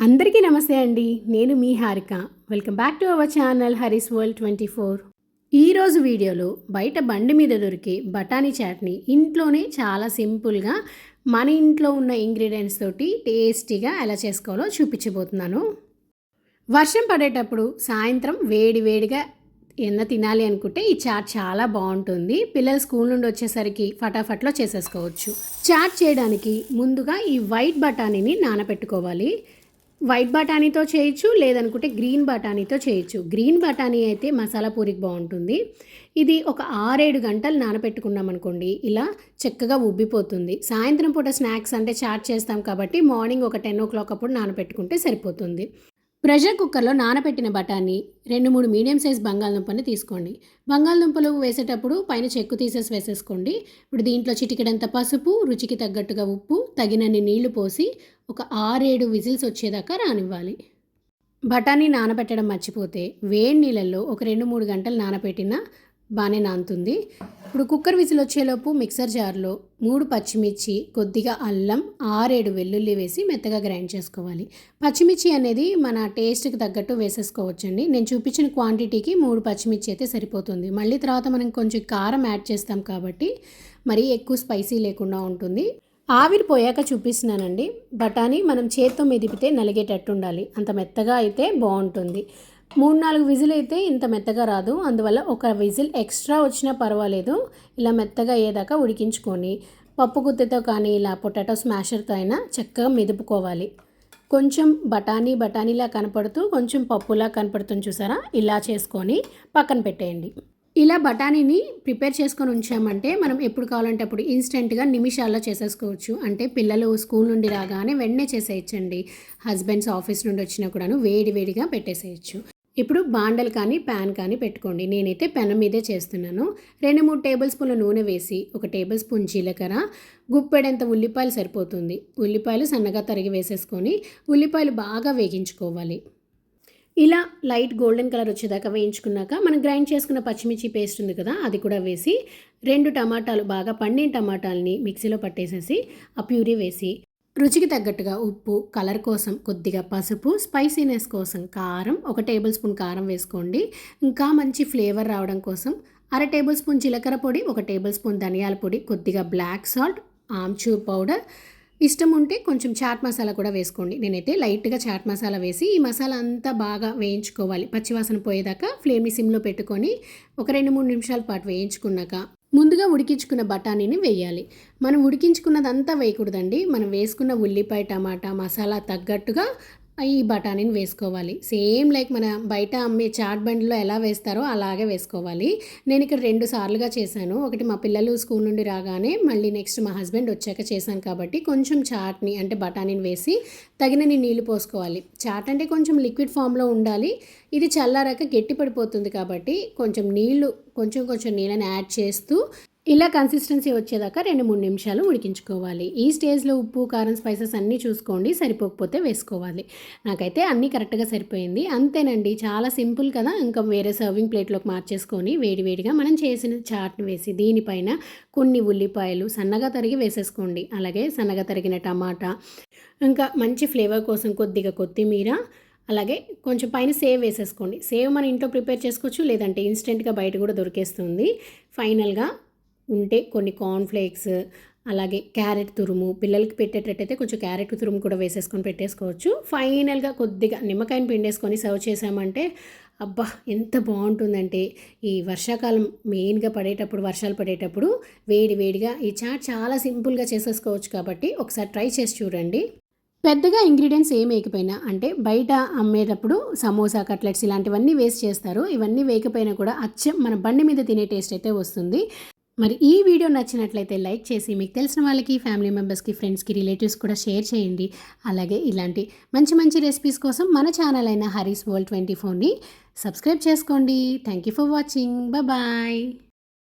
అందరికీ నమస్తే అండి. నేను మీ Harika. Welcome back to our channel Hari's world twenty four. ఈరోజు వీడియోలో బయట బండి మీద దొరికే బఠానీ చాట్ని ఇంట్లోనే చాలా సింపుల్గా మన ఇంట్లో ఉన్న ఇంగ్రీడియంట్స్ తోటి టేస్టీగా ఎలా చేసుకోవాలో చూపించబోతున్నాను. వర్షం పడేటప్పుడు సాయంత్రం వేడి వేడిగా ఎన్న తినాలి అనుకుంటే ఈ చాట్ చాలా బాగుంటుంది. పిల్లలు స్కూల్ నుండి వచ్చేసరికి ఫటాఫట్లో చేసేసుకోవచ్చు. చాట్ చేయడానికి ముందుగా ఈ వైట్ బఠానీని నానబెట్టుకోవాలి. వైట్ బఠానీతో చేయొచ్చు లేదనుకుంటే గ్రీన్ బఠానీతో చేయొచ్చు. గ్రీన్ బఠానీ అయితే మసాలా పూరికి బాగుంటుంది. ఇది ఒక ఆరేడు గంటలు నానబెట్టుకున్నాం అనుకోండి ఇలా చక్కగా ఉబ్బిపోతుంది. సాయంత్రం పూట స్నాక్స్ అంటే చాట్ చేస్తాం కాబట్టి మార్నింగ్ ఒక టెన్ ఓ క్లాక్ అప్పుడు నానబెట్టుకుంటే సరిపోతుంది. ప్రెషర్ కుక్కర్లో నానబెట్టిన బఠానీ రెండు మూడు మీడియం సైజ్ బంగాళదుంపని తీసుకోండి. బంగాళదుంపలు వేసేటప్పుడు పైన చెక్కు తీసేసి వేసేసుకోండి. ఇప్పుడు దీంట్లో చిటికెడంత పసుపు రుచికి తగ్గట్టుగా ఉప్పు తగినన్ని నీళ్ళు పోసి ఒక ఆరేడు విజిల్స్ వచ్చేదాకా రానివ్వాలి. బఠానీ నానబెట్టడం మర్చిపోతే వేడి నీళ్ళల్లో ఒక రెండు మూడు గంటలు నానబెట్టిన బాగానే నానుతుంది. ఇప్పుడు కుక్కర్ విజిల్ వచ్చేలోపు మిక్సర్ జార్లో మూడు పచ్చిమిర్చి కొద్దిగా అల్లం ఆరేడు వెల్లుల్లి వేసి మెత్తగా గ్రైండ్ చేసుకోవాలి. పచ్చిమిర్చి అనేది మన టేస్ట్కి తగ్గట్టు వేసేసుకోవచ్చండి. నేను చూపించిన క్వాంటిటీకి మూడు పచ్చిమిర్చి అయితే సరిపోతుంది. మళ్ళీ తర్వాత మనం కొంచెం కారం యాడ్ చేస్తాం కాబట్టి మరీ ఎక్కువ స్పైసీ లేకుండా ఉంటుంది. ఆవిరి పోయాక చూపిస్తున్నానండి. బఠానీ మనం చేత్తో మెదిపితే నలిగేటట్టు ఉండాలి. అంత మెత్తగా అయితే బాగుంటుంది. మూడు నాలుగు విజిల్ అయితే ఇంత మెత్తగా రాదు. అందువల్ల ఒక విజిల్ ఎక్స్ట్రా వచ్చినా పర్వాలేదు. ఇలా మెత్తగా అయ్యేదాకా ఉడికించుకొని పప్పు గుత్తితో కానీ ఇలా పొటాటో స్మాషర్తో అయినా చక్కగా మెదుపుకోవాలి. కొంచెం బఠానీ బఠానీలా కనపడుతూ కొంచెం పప్పులా కనపడుతుంది చూసారా? ఇలా చేసుకొని పక్కన పెట్టేయండి. ఇలా బఠానీని ప్రిపేర్ చేసుకొని ఉంచామంటే మనం ఎప్పుడు కావాలంటే అప్పుడు ఇన్స్టెంట్గా నిమిషాల్లో చేసేసుకోవచ్చు. అంటే పిల్లలు స్కూల్ నుండి రాగానే వెంటనే చేసేయచ్చండి. హస్బెండ్స్ ఆఫీస్ నుండి వచ్చినా కూడాను వేడి వేడిగా పెట్టేసేయచ్చు. ఇప్పుడు బాండలు కానీ ప్యాన్ కానీ పెట్టుకోండి. నేనైతే పెనం మీదే చేస్తున్నాను. రెండు మూడు టేబుల్ స్పూన్ల నూనె వేసి ఒక టేబుల్ స్పూన్ జీలకర్ర గుప్పెడంత ఉల్లిపాయలు సరిపోతుంది. ఉల్లిపాయలు సన్నగా తరిగి వేసేసుకొని ఉల్లిపాయలు బాగా వేగించుకోవాలి. ఇలా లైట్ గోల్డెన్ కలర్ వచ్చేదాకా వేయించుకున్నాక మనం గ్రైండ్ చేసుకున్న పచ్చిమిర్చి పేస్ట్ ఉంది కదా అది కూడా వేసి రెండు టమాటాలు బాగా పండిన టమాటాలని మిక్సీలో పట్టేసేసి ఆ ప్యూరీ వేసి రుచికి తగ్గట్టుగా ఉప్పు కలర్ కోసం కొద్దిగా పసుపు స్పైసీనెస్ కోసం కారం ఒక టేబుల్ స్పూన్ కారం వేసుకోండి. ఇంకా మంచి ఫ్లేవర్ రావడం కోసం అర టేబుల్ స్పూన్ జీలకర్ర పొడి ఒక టేబుల్ స్పూన్ ధనియాల పొడి కొద్దిగా బ్లాక్ సాల్ట్ ఆమ్చూర్ పౌడర్. ఇష్టం ఉంటే కొంచెం చాట్ మసాలా కూడా వేసుకోండి. నేనైతే లైట్గా చాట్ మసాలా వేసి ఈ మసాలా అంతా బాగా వేయించుకోవాలి. పచ్చివాసన పోయేదాకా ఫ్లేమ్ని సిమ్లో పెట్టుకొని ఒక రెండు మూడు నిమిషాల పాటు వేయించుకున్నాక ముందుగా ఉడికించుకున్న బఠానీని వేయాలి. మనం ఉడికించుకున్నదంతా వేయకూడదండి. మనం వేసుకున్న ఉల్లిపాయ టమాటా మసాలా తగ్గట్టుగా ఈ బఠానీని వేసుకోవాలి. సేమ్ లైక్ మన బయట అమ్మే చాట్ బండిలో ఎలా వేస్తారో అలాగే వేసుకోవాలి. నేను ఇక్కడ రెండు సార్లుగా చేశాను. ఒకటి మా పిల్లలు స్కూల్ నుండి రాగానే మళ్ళీ నెక్స్ట్ మా హస్బెండ్ వచ్చాక చేశాను కాబట్టి కొంచెం చాట్ని అంటే బఠానీని వేసి తగినన్ని నీళ్ళు పోసుకోవాలి. చాట్ అంటే కొంచెం లిక్విడ్ ఫామ్లో ఉండాలి. ఇది చల్లారాక గట్టి పడిపోతుంది కాబట్టి కొంచెం నీళ్ళు కొంచెం కొంచెం నీళ్ళని యాడ్ చేస్తూ ఇలా కన్సిస్టెన్సీ వచ్చేదాకా రెండు మూడు నిమిషాలు ఉడికించుకోవాలి. ఈ స్టేజ్లో ఉప్పు కారం స్పైసెస్ అన్నీ చూసుకోండి సరిపోకపోతే వేసుకోవాలి. నాకైతే అన్నీ కరెక్ట్గా సరిపోయింది. అంతేనండి చాలా సింపుల్ కదా? ఇంకా వేరే సర్వింగ్ ప్లేట్లోకి మార్చేసుకొని వేడివేడిగా మనం చేసిన చాట్ని వేసి దీనిపైన కొన్ని ఉల్లిపాయలు సన్నగా తరిగి వేసేసుకోండి. అలాగే సన్నగా తరిగిన టమాటా ఇంకా మంచి ఫ్లేవర్ కోసం కొద్దిగా కొత్తిమీర అలాగే కొంచెం పైన సేవ్ వేసేసుకోండి. సేవ్ మన ఇంట్లో ప్రిపేర్ చేసుకోవచ్చు లేదంటే ఇన్స్టెంట్గా బయట కూడా దొరికేస్తుంది. ఫైనల్గా ఉంటే కొన్ని కార్న్ఫ్లేక్స్ అలాగే క్యారెట్ తురుము పిల్లలకి పెట్టేటట్టయితే కొంచెం క్యారెట్ తురుము కూడా వేసేసుకొని పెట్టేసుకోవచ్చు. ఫైనల్గా కొద్దిగా నిమ్మకాయని పిండేసుకొని సర్వ్ చేసామంటే అబ్బా ఎంత బాగుంటుందంటే ఈ వర్షాకాలం మెయిన్గా పడేటప్పుడు వర్షాలు పడేటప్పుడు వేడి వేడిగా ఈ చాట్ చాలా సింపుల్గా చేసేసుకోవచ్చు కాబట్టి ఒకసారి ట్రై చేసి చూడండి. పెద్దగా ఇంగ్రీడియంట్స్ ఏం వేయకపోయినా అంటే బయట అమ్మేటప్పుడు సమోసా కట్లెట్స్ ఇలాంటివన్నీ వేస్ట్ చేస్తారు. ఇవన్నీ వేయకపోయినా కూడా అచ్చం మన బండి మీద తినే టేస్ట్ అయితే వస్తుంది. మరి ఈ వీడియో నచ్చినట్లయితే లైక్ చేసి మీకు తెలిసిన వాళ్ళకి ఫ్యామిలీ మెంబర్స్కి ఫ్రెండ్స్కి రిలేటివ్స్ కూడా షేర్ చేయండి. అలాగే ఇలాంటి మంచి మంచి రెసిపీస్ కోసం మన ఛానల్ అయిన హరీస్ వరల్డ్ ట్వంటీ ఫోర్ని సబ్స్క్రైబ్ చేసుకోండి. Thank you for watching. Bye.